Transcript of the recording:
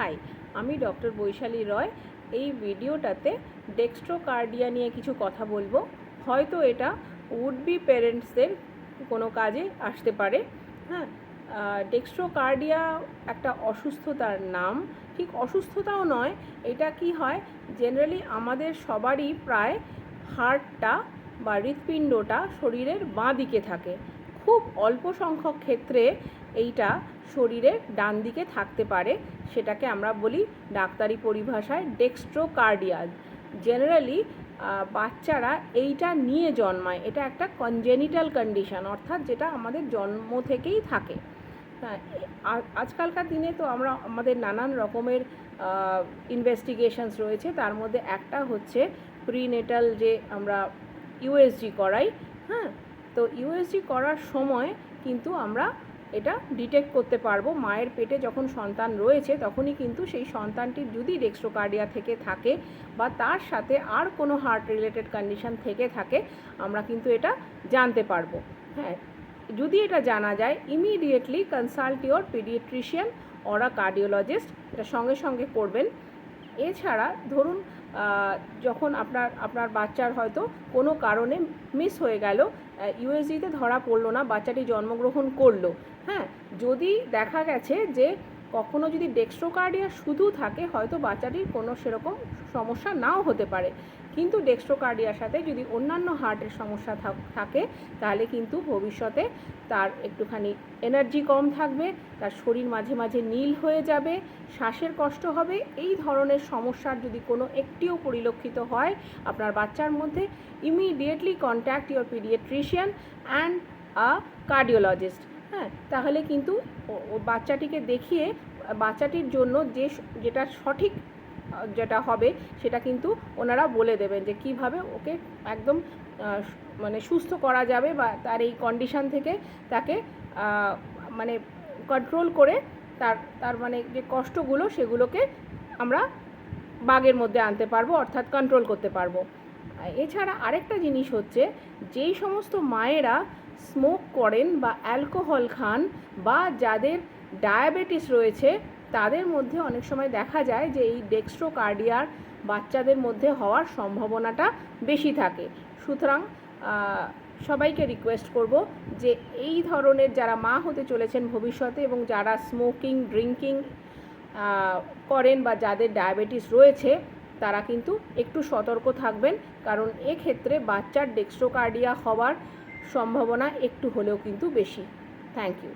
High, আমি doctor Vaishali রয়। এই ভিডিওটাতে ডেক্সট্রোকার্ডিয়া নিয়ে কিছু কথা বলব। হয়তো এটা উড বি প্যারেন্টসদের কোনো কাজে আসতে পারে। হ্যাঁ ডেক্সট্রোকার্ডিয়া একটা অসুস্থতার নাম। ঠিক অসুস্থতাও নয়, এটা কি হয়? জেনারেলি আমাদের সবারই প্রায় হার্টটা বা হৃৎপিণ্ডটা শরীরের বাঁ দিকে থাকে। খুব অল্প সংখ্যক ক্ষেত্রে এইটা শরীরের ডান দিকে থাকতে পারে। সেটাকে আমরা বলি ডাক্তারি পরিভাষায় ডেক্সট্রোকার্ডিয়া জেনারেলি বাচ্চারা এইটা নিয়ে জন্মায়। এটা একটা কনজেনিটাল কন্ডিশন অর্থাৎ যেটা আমাদের জন্ম থেকেই থাকে। হ্যাঁ আজকালকার দিনে তো আমরা, আমাদের নানান রকমের ইনভেস্টিগেশনস রয়েছে। তার মধ্যে একটা হচ্ছে প্রিনেটাল যে আমরা ইউএসজি করাই হ্যাঁ? তো ইউএসজি করার সময় কিন্তু আমরা এটা ডিটেক্ট করতে পারব। মায়ের পেটে যখন সন্তান রয়েছে, তখনই কিন্তু সেই সন্তানটির যদি ডেক্সট্রোকার্ডিয়া থেকে থাকে বা তার সাথে আর কোনো হার্ট রিলেটেড কন্ডিশন থেকে থাকে, আমরা কিন্তু এটা জানতে পারব। হ্যাঁ যদি এটা জানা যায় immediately consult your paediatrician or cardiologist এটা সঙ্গে সঙ্গে করবেন। এছাড়া ধরুন যখন আপনার আপনার বাচ্চার হয়তো কোনো কারণে মিস হয়ে গেল ইউএসজিতে ধরা পড়ল না, বাচ্চাটি জন্মগ্রহণ করল। হ্যাঁ যদি দেখা গেছে যে কখনো যদি ডেক্সট্রোকার্ডিয়া শুধু থাকে, হয়তো বাচ্চাটির কোনো সেরকম সমস্যা নাও হতে পারে। কিন্তু ডেক্সট্রোকার্ডিয়ার সাথে যদি অন্যান্য হার্টের সমস্যা থাক- তাহলে কিন্তু ভবিষ্যতে তার একটুখানি এনার্জি কম থাকবে, তার শরীর মাঝে মাঝে নীল হয়ে যাবে, শ্বাসের কষ্ট হবে। এই ধরনের সমস্যার যদি কোনো একটিও পরিলক্ষিত হয়, আপনার বাচ্চার মধ্যে immediately contact your paediatrician and uh cardiologist হ্যাঁ তাহলে কিন্তু বাচ্চাটিকে দেখিয়ে বাচ্চাটির জন্য যে যেটা সঠিক যেটা হবে সেটা কিন্তু ওনারা বলে দেবেন যে কীভাবে ওকে একদম মানে সুস্থ করা যাবে বা তার এই কন্ডিশন থেকে তাকে মানে কন্ট্রোল করে তার তার মানে যে কষ্টগুলো সেগুলোকে আমরা বাগের মধ্যে আনতে পারব, অর্থাৎ কন্ট্রোল করতে পারব। এছাড়া আরেকটা জিনিস হচ্ছে, যেই সমস্ত মায়েরা স্মোক করেন বা অ্যালকোহল খান বা যাদের ডায়াবেটিস রয়েছে, তাদের মধ্যে অনেক সময় দেখা যায় যে এই ডেক্সট্রোকার্ডিয়ার বাচ্চাদের মধ্যে হওয়ার সম্ভাবনাটা বেশি থাকে। সুতরাং সবাইকে রিকোয়েস্ট করব যে এই ধরনের যারা মা হতে চলেছেন ভবিষ্যতে এবং যারা স্মোকিং ড্রিঙ্কিং করেন বা যাদের ডায়াবেটিস রয়েছে, তারা কিন্তু একটু সতর্ক থাকবেন। কারণ এক্ষেত্রে বাচ্চার ডেক্সট্রোকার্ডিয়া হওয়ার সম্ভাবনা একটু হলেও কিন্তু বেশি। Thank you